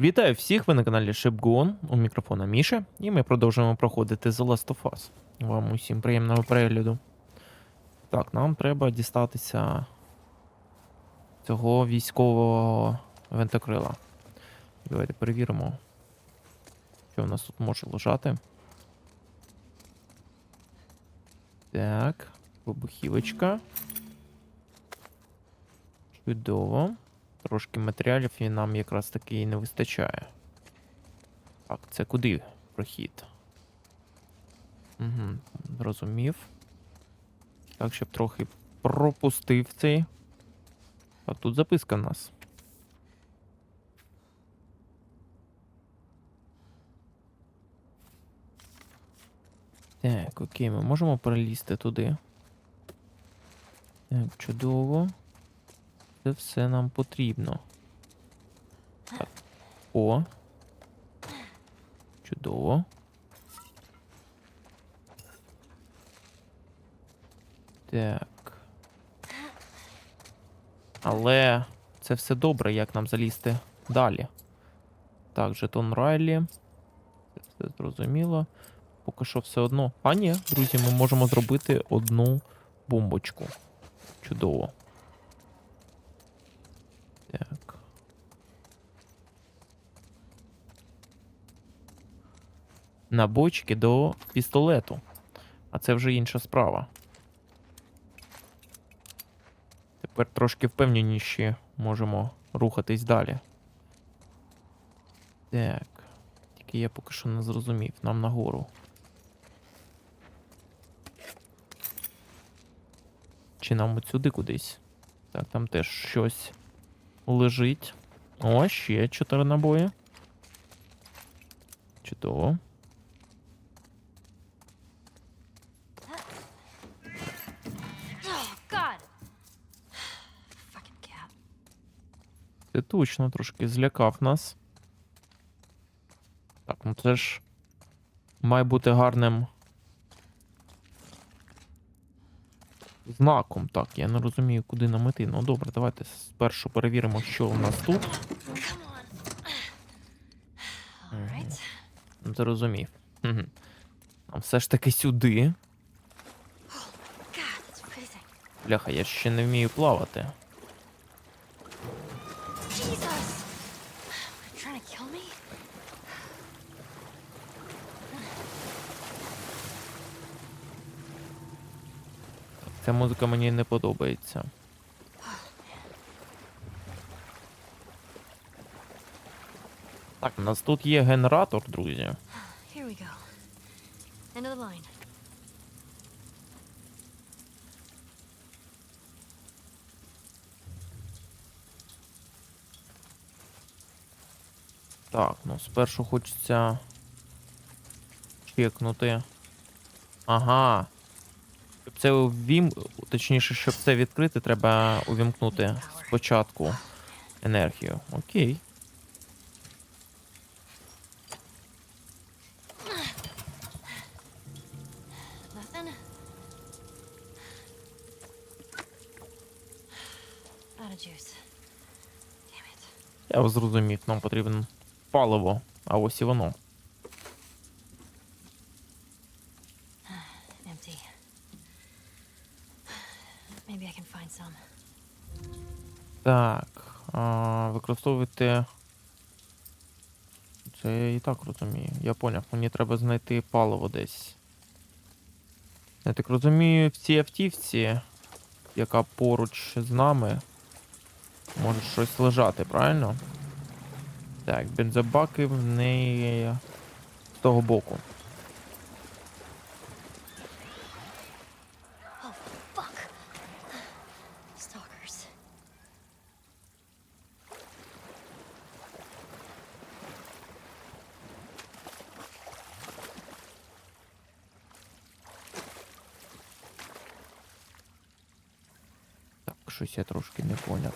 Вітаю всіх! Ви на каналі ShipGon, у мікрофона Міша, і ми продовжуємо проходити The Last of Us. Вам усім приємного перегляду. Так, нам треба дістатися цього військового винтокрила. Давайте перевіримо, що в нас тут може лежати. Так, вибухівочка. Чудово. Трошки матеріалів і нам якраз таки і не вистачає. Так, це куди прохід? Угу, зрозумів. Так, щоб трохи пропустив цей. А тут записка в нас. Так, окей, ми можемо перелізти туди. Так, чудово. Це все нам потрібно. Так. О. Чудово. Так. Але це все добре, як нам залізти далі. Так, жетон Райлі. Це все зрозуміло. Поки що все одно. А ні, друзі, ми можемо зробити одну бомбочку. Чудово. Набочки до пістолету. А це вже інша справа. Тепер трошки впевненіші можемо рухатись далі. Так. Тільки я поки що не зрозумів. Нам нагору. Чи нам от сюди кудись? Так, там теж щось лежить. О, ще чотири набої. Чудово. Ти точно трошки злякав нас. Так, ну це ж має бути гарним знаком. Так, я не розумію, куди нам іти. Ну добре, давайте спершу перевіримо, що у нас тут. Ну, Зрозумів. Мгм. А все ж таки сюди. Бляха, я ще не вмію плавати. Jesus. Trying to kill me? Ця музика мені не подобається. Так, у нас тут є генератор, друзі. Here we go. End of the line. Так, ну спершу хочеться чекнути. Ага. Це увім... Точніше, щоб це відкрити, треба увімкнути спочатку енергію. Окей. Я зрозумів, нам потрібно паливо, а ось і воно. Так. А, використовуйте. Це я і так розумію. Я поняв, мені треба знайти паливо десь. Я так розумію, в цій автівці, яка поруч з нами, може щось лежати, правильно? Так, бензобаки в неї з того боку. Oh, fuck. Stalkers. Так, щось я трошки не поняв.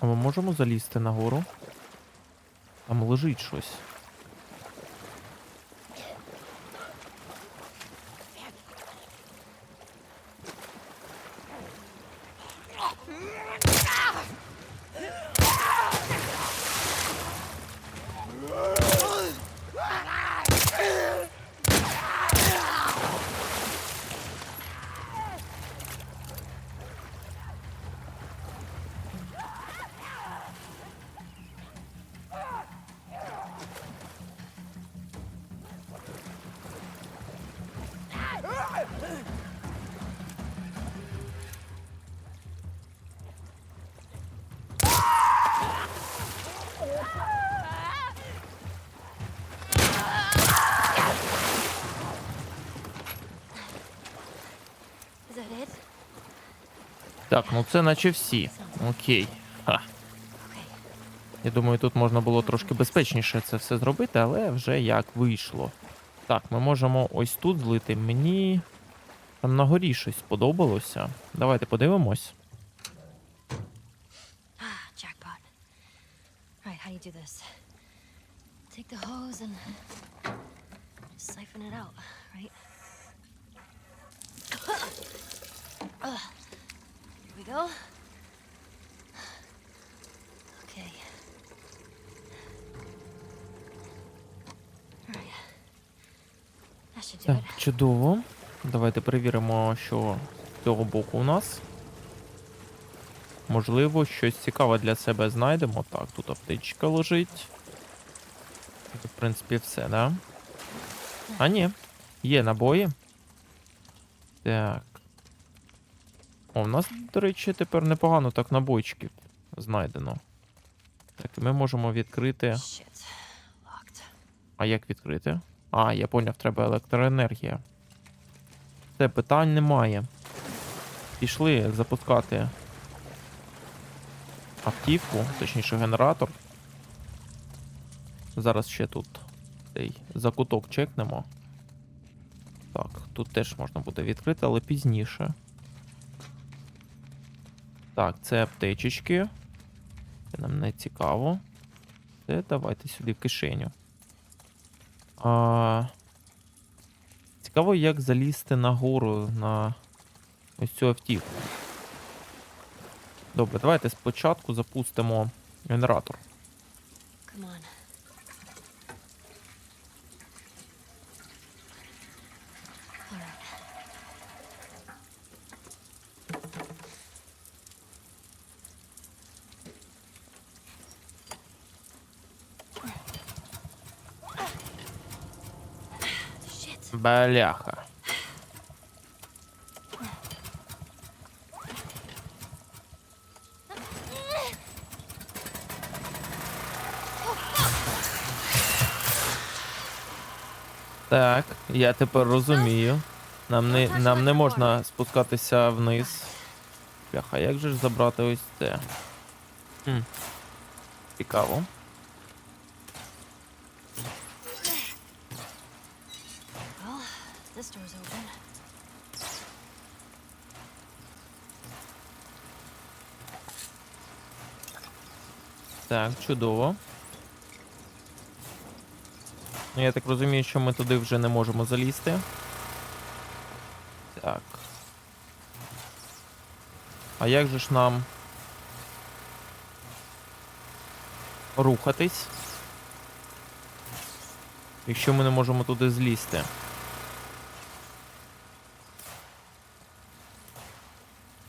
А ми можемо залізти нагору? Там лежить щось. Так, ну це наче всі. Окей. Ха. Я думаю, тут можна було трошки безпечніше це все зробити, але вже як вийшло. Так, ми можемо ось тут злити. Мені там на горі щось сподобалося. Давайте подивимось. Ah, siphon it out, right? We go. Okay. Alright. That should do Так, it. чудово. Давайте перевіримо, що з цього боку у нас. Можливо, щось цікаве для себе знайдемо. Так, тут аптечка лежить. Тут, в принципі, все, да? А, ні. Є набої. Так. О, в нас, до речі, тепер непогано так набойчиків знайдено. Так, ми можемо відкрити. А як відкрити? А, я поняв, треба електроенергія. Це питань немає. Пішли запускати автівку, точніше генератор. Зараз ще тут цей закуток чекнемо. Так, тут теж можна буде відкрити, але пізніше. Так, це аптечечки. Це нам не цікаво. Це давайте сюди в кишеню. А... Цікаво, як залізти нагору на ось цю автівку. Добре, давайте спочатку запустимо генератор. Бляха. Так, я тепер розумію. Нам не, нам не можна спускатися вниз. Бляха, як же ж забрати ось це? Хм. Цікаво. This door's open. Так, чудово. Ну, я так розумію, що ми туди вже не можемо залізти. Так. А як же ж нам рухатись? Якщо ми не можемо туди злізти.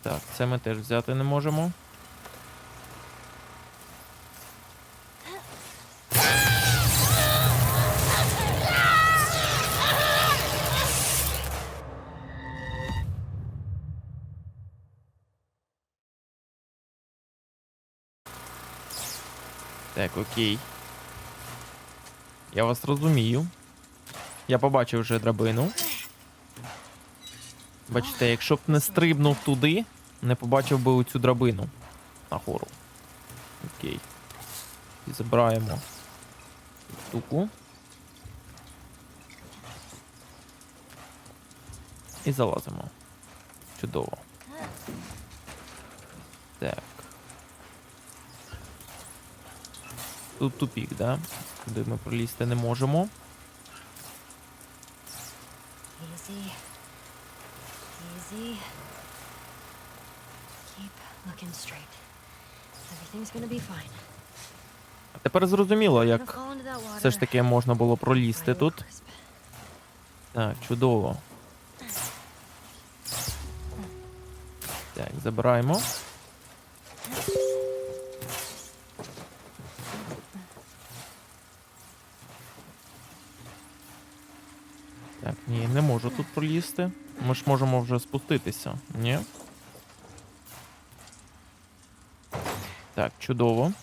Так, це ми теж взяти не можемо. Так, окей. Я вас розумію. Я побачив вже драбину. Бачите, якщо б не стрибнув туди, не побачив би оцю драбину нагору. Окей. І забираємо штуку. І залазимо. Чудово. Так. Тут тупік, да? Туди ми пролізти не можемо. Easy. Easy. Keep straight. Everything's gonna be fine. А тепер зрозуміло, як все ж таки можна було пролізти тут. Так, чудово. Так, забираємо. Так, ні, не можу тут пролізти. Ми ж можемо вже спуститися, ні? Так, чудово.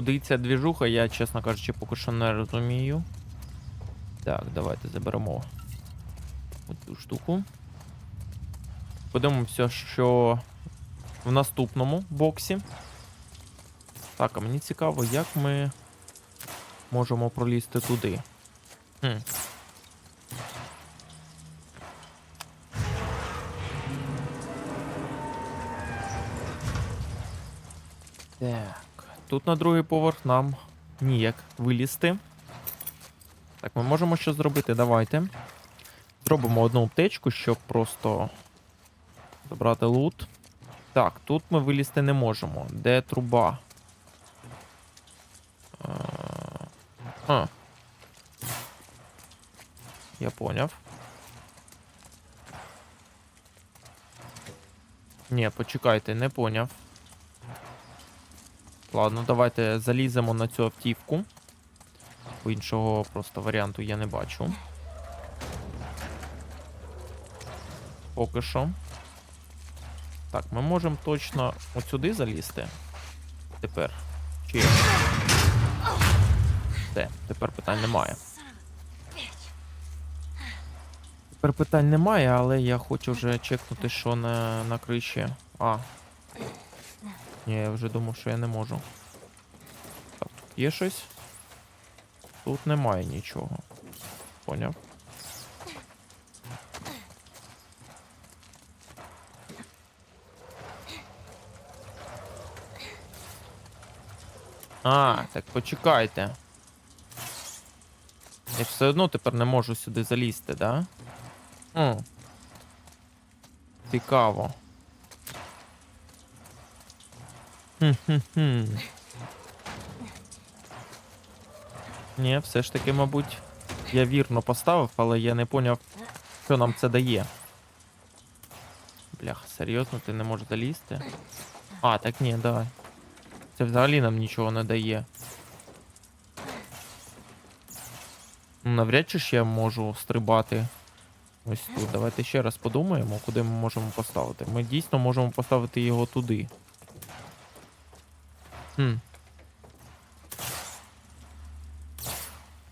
Куди ця двіжуха, я, чесно кажучи, поки що не розумію. Так, давайте заберемо цю штуку. Подивимося, що в наступному боксі. Так, а мені цікаво, як ми можемо пролізти туди. Хм. Так. Тут на другий поверх нам ніяк вилізти. Так, ми можемо що зробити? Давайте. Зробимо одну аптечку, щоб просто забрати лут. Так, тут ми вилізти не можемо. Де труба? А. Я поняв. Ні, почекайте, не поняв. Ладно, давайте заліземо на цю автівку. Бо іншого просто варіанту я не бачу. Поки що. Так, ми можемо точно от сюди залізти. Тепер. Чи. Все, тепер питань немає. Тепер питань немає, але я хочу вже чекнути, що на, на криші. А. Ні, я вже думав, що я не можу. Так, тут є щось. Тут немає нічого. Поняв. А, так почекайте. Я все одно тепер не можу сюди залізти, да? О. Цікаво. Хм-хм-хм. Ні, все ж таки, мабуть, я вірно поставив, але я не поняв, що нам це дає. Бляха, серйозно, ти не можеш залізти? А, так ні, давай. Це взагалі нам нічого не дає. Ну, Навряд чи ж я можу стрибати ось тут. Давайте ще раз подумаємо, куди ми можемо поставити. Ми дійсно можемо поставити його туди. Хм.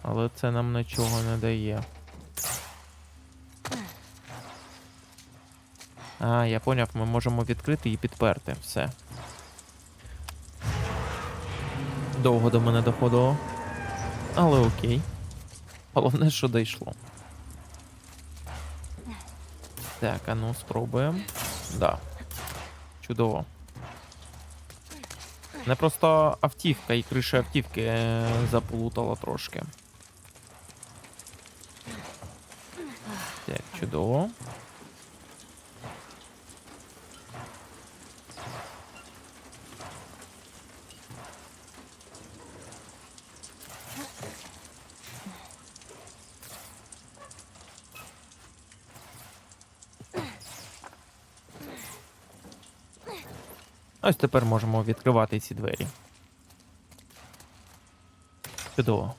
Але це нам нічого не дає. А, я поняв, ми можемо відкрити і підперти. Все. Довго до мене доходило. Але окей. Головне, що дійшло. Так, а ну спробуємо. Да. Чудово. Не просто автівка і криша автівки е, заплутала трошки. Так, чудово. Ось тепер можемо відкривати ці двері. Чудово.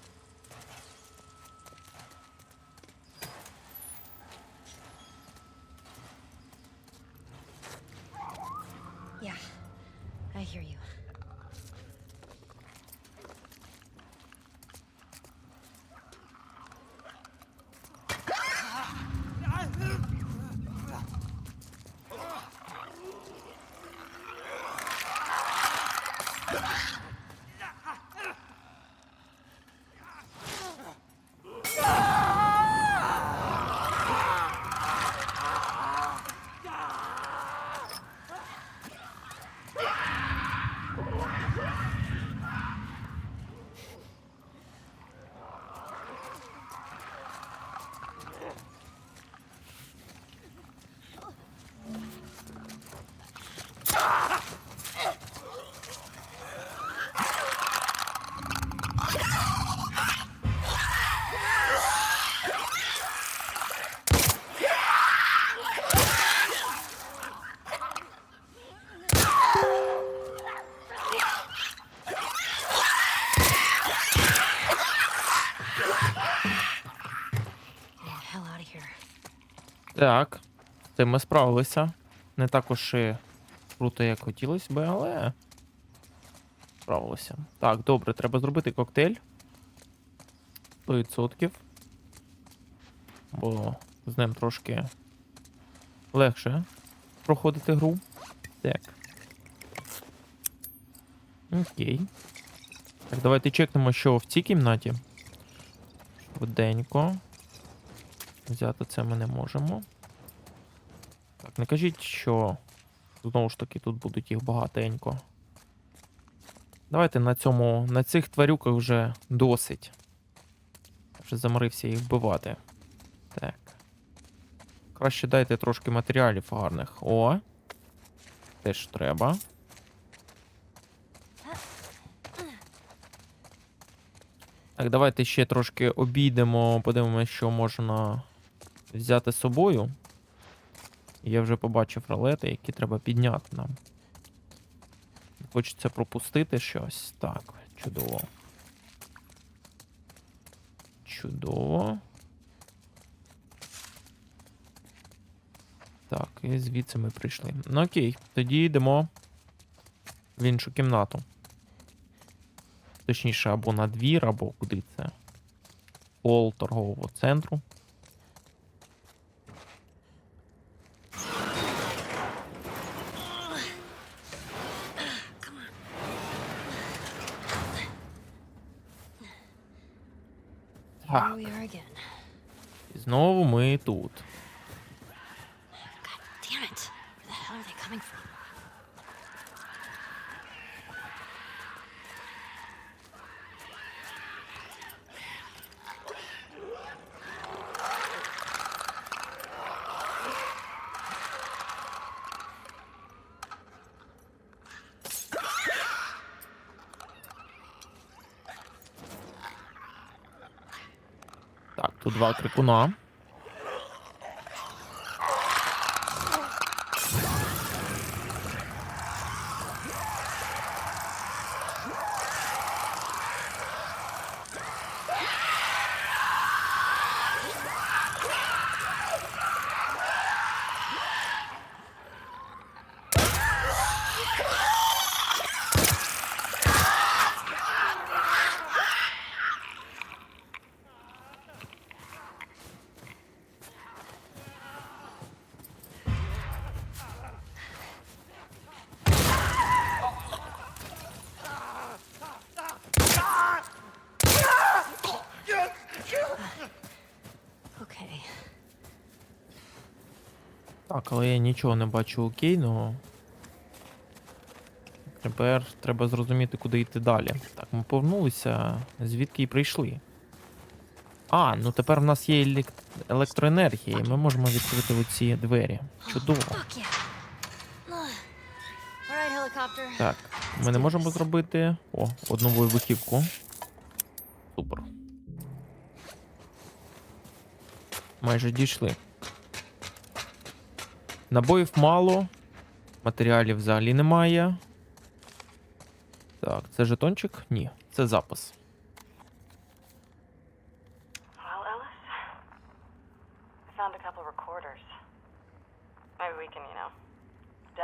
Так. З цим ми справилися. Не також і круто, як хотілося би, але. справилося. Так, добре, треба зробити коктейль. 100%. Бо з ним трошки легше проходити гру. Так. Окей. Так, давайте чекнемо, що в цій кімнаті. Швиденько. Взяти це ми не можемо. Так, не кажіть, що знову ж таки тут будуть їх багатенько. Давайте на цьому, на цих тварюках вже досить. Вже заморився їх вбивати. Так. Краще дайте трошки матеріалів гарних. О. Теж треба. Так, давайте ще трошки обійдемо, подивимося, що можна взяти з собою. Я вже побачив ролети, які треба підняти нам. Хочеться пропустити щось. Так, чудово. Чудово. Так, і звідси ми прийшли. Ну окей, тоді йдемо в іншу кімнату. Точніше, або на двір, або куди це. Пол торгового центру. Here Так, we are again. і знову ми тут. Два крикуна. Okay. Так, але я нічого не бачу окей, ну. Тепер треба зрозуміти, куди йти далі. Так, ми повернулися, звідки й прийшли. А, ну тепер в нас є електроенергія, і ми можемо відкрити оці двері. Чудово. Так, ми не можемо зробити. О, одну вибухівку. Супер. Майже дійшли. Набоїв мало. Матеріалів взагалі немає. Так, це жетончик? Ні, це запис.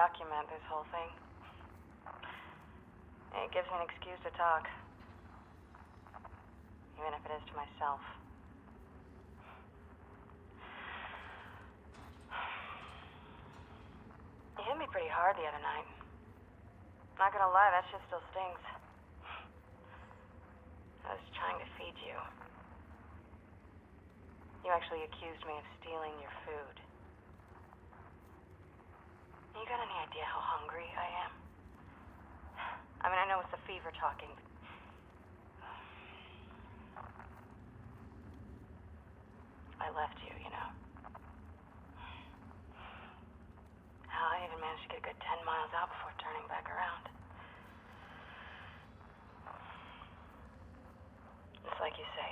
Document this whole thing. It gives me an excuse to talk. Accused me of stealing your food. You got any idea how hungry I am? I mean, I know it's the fever talking. I left you, you know. Hell, I even managed to get a good 10 miles out before turning back around. It's like you say.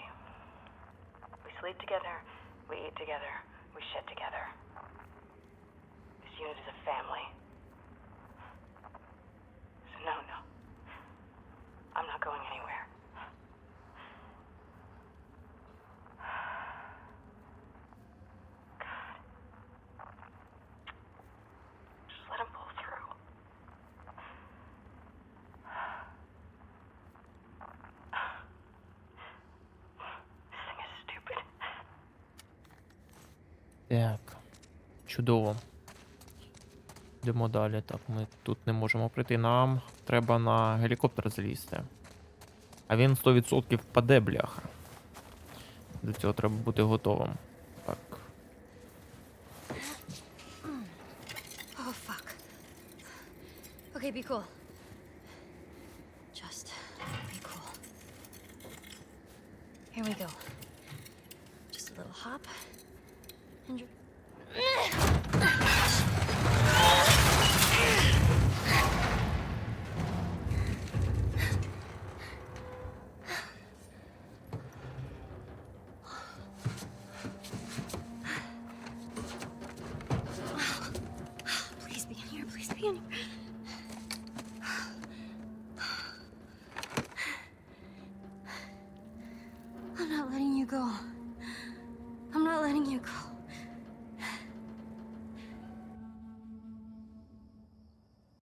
We sleep together, we eat together, we shit together. This unit is a family. Так. Чудово. Йдемо далі. Так, ми тут не можемо прийти. Нам треба на гелікоптер залізти. А він 100% впаде, бляха. До цього треба бути готовим. Так. Okay, be cool. Just. Here we go. Just a little hop. Hundred.